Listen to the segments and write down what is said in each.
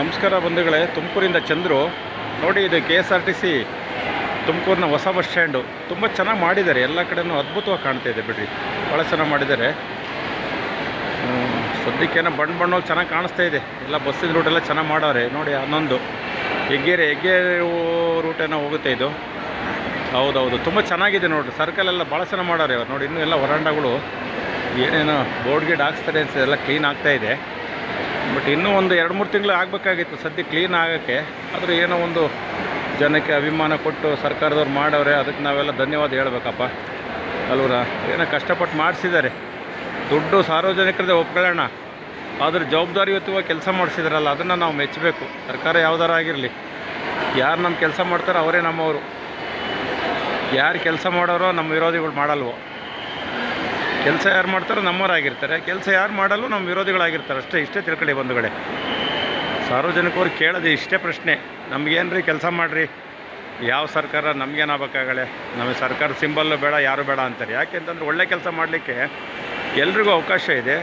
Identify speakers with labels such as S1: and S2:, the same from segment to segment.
S1: ನಮಸ್ಕಾರ ಬಂಧುಗಳೇ, ತುಮಕೂರಿಂದ ಚಂದ್ರು. ನೋಡಿ, ಇದು K S R T C ತುಮಕೂರಿನ ಹೊಸ ಬಸ್ ಸ್ಟ್ಯಾಂಡು. ತುಂಬ ಚೆನ್ನಾಗಿ ಮಾಡಿದ್ದಾರೆ. ಎಲ್ಲ ಕಡೆಯೂ ಅದ್ಭುತವಾಗಿ ಕಾಣ್ತಾ ಇದೆ ಬಿಡ್ರಿ. ಭಾಳ ಚೆನ್ನಾಗಿ ಮಾಡಿದ್ದಾರೆ. ಸದ್ಯಕ್ಕೇನೋ ಬಣ್ಣ ಬಣ್ಣವಾಗಿ ಚೆನ್ನಾಗಿ ಕಾಣಿಸ್ತಾ ಇದೆ. ಎಲ್ಲ ಬಸ್ಸಿನ ರೂಟೆಲ್ಲ ಚೆನ್ನಾಗಿ ಮಾಡವ್ರೆ. ನೋಡಿ, ಹನ್ನೊಂದು. ಹೆಗ್ಗೇರಿ ಹೆಗ್ಗೇರಿ ರೂಟೇನೋ ಹೋಗುತ್ತೆ ಇದು. ಹೌದೌದು. ತುಂಬ ಚೆನ್ನಾಗಿದೆ ನೋಡಿರಿ. ಸರ್ಕಲ್ ಎಲ್ಲ ಭಾಳ ಚೆನ್ನಾಗಿ ಮಾಡವ್ರೆ ನೋಡಿ, ಇನ್ನೂ ಎಲ್ಲ ಹೊರಾಂಡಗಳು ಏನೇನೋ ಬೋರ್ಡ್ ಗೀಡ್ ಹಾಕ್ಸ್ತಾರೆ ಎಲ್ಲ ಕ್ಲೀನ್ ಆಗ್ತಾ ಇದೆ. ಬಟ್ ಇನ್ನೂ ಒಂದು ಎರಡು ಮೂರು ತಿಂಗಳು ಆಗಬೇಕಾಗಿತ್ತು. ಸದ್ಯ ಕ್ಲೀನ್ ಆಗೋಕ್ಕೆ. ಆದರೆ ಏನೋ ಒಂದು ಜನಕ್ಕೆ ಅಭಿಮಾನ ಕೊಟ್ಟು ಸರ್ಕಾರದವ್ರು ಮಾಡವ್ರೆ, ಅದಕ್ಕೆ ನಾವೆಲ್ಲ ಧನ್ಯವಾದ ಹೇಳಬೇಕಪ್ಪ. ಅಲ್ವರ? ಏನೋ ಕಷ್ಟಪಟ್ಟು ಮಾಡಿಸಿದ್ದಾರೆ. ದುಡ್ಡು ಸಾರ್ವಜನಿಕರದೇ ಒಪ್ಕೊಳ್ಳೋಣ. ಆದರೆ ಜವಾಬ್ದಾರಿಯುತವಾಗಿ ಕೆಲಸ ಮಾಡಿಸಿದಾರಲ್ಲ, ಅದನ್ನು ನಾವು ಮೆಚ್ಚಬೇಕು. ಸರ್ಕಾರ ಯಾವ್ದಾರ ಆಗಿರಲಿ. ಯಾರು ನಮ್ಮ ಕೆಲಸ ಮಾಡ್ತಾರೋ ಅವರೇ ನಮ್ಮವರು. ಯಾರು ಕೆಲಸ ಮಾಡೋರೋ ನಮ್ಮ ವಿರೋಧಿಗಳು ಮಾಡಲ್ವೋ? ಕೆಲಸ ಯಾರು ಮಾಡ್ತಾರೋ ನಮ್ಮವರಾಗಿರ್ತಾರೆ, ಕೆಲಸ ಯಾರು ಮಾಡಲು ನಮ್ಮ ವಿರೋಧಿಗಳಾಗಿರ್ತಾರೆ, ಅಷ್ಟೇ, ಇಷ್ಟೇ ತಿಳ್ಕೊಳ್ಳಿ ಬಂಧುಗಳೇ. ಸಾರ್ವಜನಿಕರು ಕೇಳೋದು ಇಷ್ಟೇ ಪ್ರಶ್ನೆ. ನಮಗೇನು ರೀ ಕೆಲಸ ಮಾಡಿರಿ? ಯಾವ ಸರ್ಕಾರ ನಮಗೇನಾಗಬೇಕಾಗಳೆ ನಮಗೆ ಸರ್ಕಾರ ಸಿಂಬಲ್ಲು ಬೇಡ, ಯಾರು ಬೇಡ ಅಂತಾರೆ. ಯಾಕೆ ಅಂತಂದ್ರೆ ಒಳ್ಳೆ ಕೆಲಸ ಮಾಡಲಿಕ್ಕೆ ಎಲ್ರಿಗೂ ಅವಕಾಶ ಇದೆ.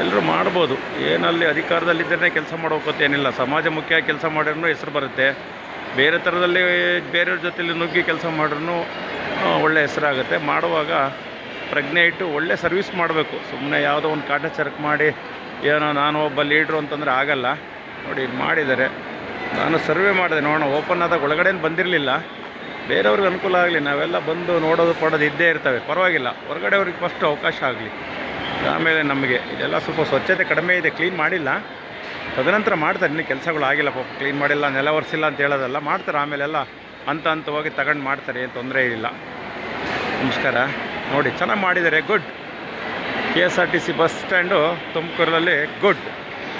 S1: ಎಲ್ಲರೂ ಮಾಡ್ಬೋದು. ಏನಲ್ಲಿ ಅಧಿಕಾರದಲ್ಲಿದ್ದರೆ ಕೆಲಸ ಮಾಡೋಕತ್ತೆ ಏನಿಲ್ಲ ಸಮಾಜ ಮುಖ್ಯ ಕೆಲಸ ಮಾಡಿದ್ರೂ ಹೆಸರು ಬರುತ್ತೆ. ಬೇರೆ ಥರದಲ್ಲಿ ಬೇರೆಯವ್ರ ಜೊತೆಲಿ ನುಗ್ಗಿ ಕೆಲಸ ಮಾಡಿದ್ರೂ ಒಳ್ಳೆ ಹೆಸರಾಗುತ್ತೆ. ಮಾಡುವಾಗ ಪ್ರಜ್ಞೆ ಇಟ್ಟು ಒಳ್ಳೆ ಸರ್ವಿಸ್ ಮಾಡಬೇಕು. ಸುಮ್ಮನೆ ಯಾವುದೋ ಒಂದು ಕಾಟಾಚಾರಕ್ಕೆ ಮಾಡಿ ಏನೋ ನಾನು ಒಬ್ಬ ಲೀಡ್ರು ಅಂತಂದರೆ ಆಗಲ್ಲ. ನೋಡಿ ಇಲ್ಲಿ ಮಾಡಿದ್ದಾರೆ. ನಾನು ಸರ್ವೆ ಮಾಡಿದೆ. ನೋಡೋಣ, ಓಪನ್ ಆದಾಗ ಒಳಗಡೆನು ಬಂದಿರಲಿಲ್ಲ. ಬೇರೆಯವ್ರಿಗೆ ಅನುಕೂಲ ಆಗಲಿ, ನಾವೆಲ್ಲ ಬಂದು ನೋಡೋದು ಪಡೋದು ಇದ್ದೇ ಇರ್ತವೆ. ಪರವಾಗಿಲ್ಲ. ಹೊರಗಡೆಯವ್ರಿಗೆ ಫಸ್ಟ್ ಅವಕಾಶ ಆಗಲಿ. ಆಮೇಲೆ ನಮಗೆ ಇದೆಲ್ಲ ಸ್ವಲ್ಪ ಸ್ವಚ್ಛತೆ ಕಡಿಮೆ ಇದೆ ಕ್ಲೀನ್ ಮಾಡಿಲ್ಲ. ತದನಂತರ ಮಾಡ್ತಾರೆ. ಇನ್ನು ಕೆಲಸಗಳು ಆಗಿಲ್ಲ. ಪಾಪ ಕ್ಲೀನ್ ಮಾಡಿಲ್ಲ, ನೆಲ ಒರೆಸಿಲ್ಲ ಅಂತ ಹೇಳೋದಲ್ಲ. ಮಾಡ್ತಾರೆ. ಆಮೇಲೆಲ್ಲ ಹಂತ ಹಂತವಾಗಿ ತಗೊಂಡು ಮಾಡ್ತಾರೆ. ಏನು ತೊಂದರೆ ಇಲ್ಲ. ನಮಸ್ಕಾರ. ನೋಡಿ ಚೆನ್ನಾಗಿ ಮಾಡಿದ್ದಾರೆ. Good K S R T C bus stand ತುಮಕೂರಲ್ಲಿ ಗುಡ್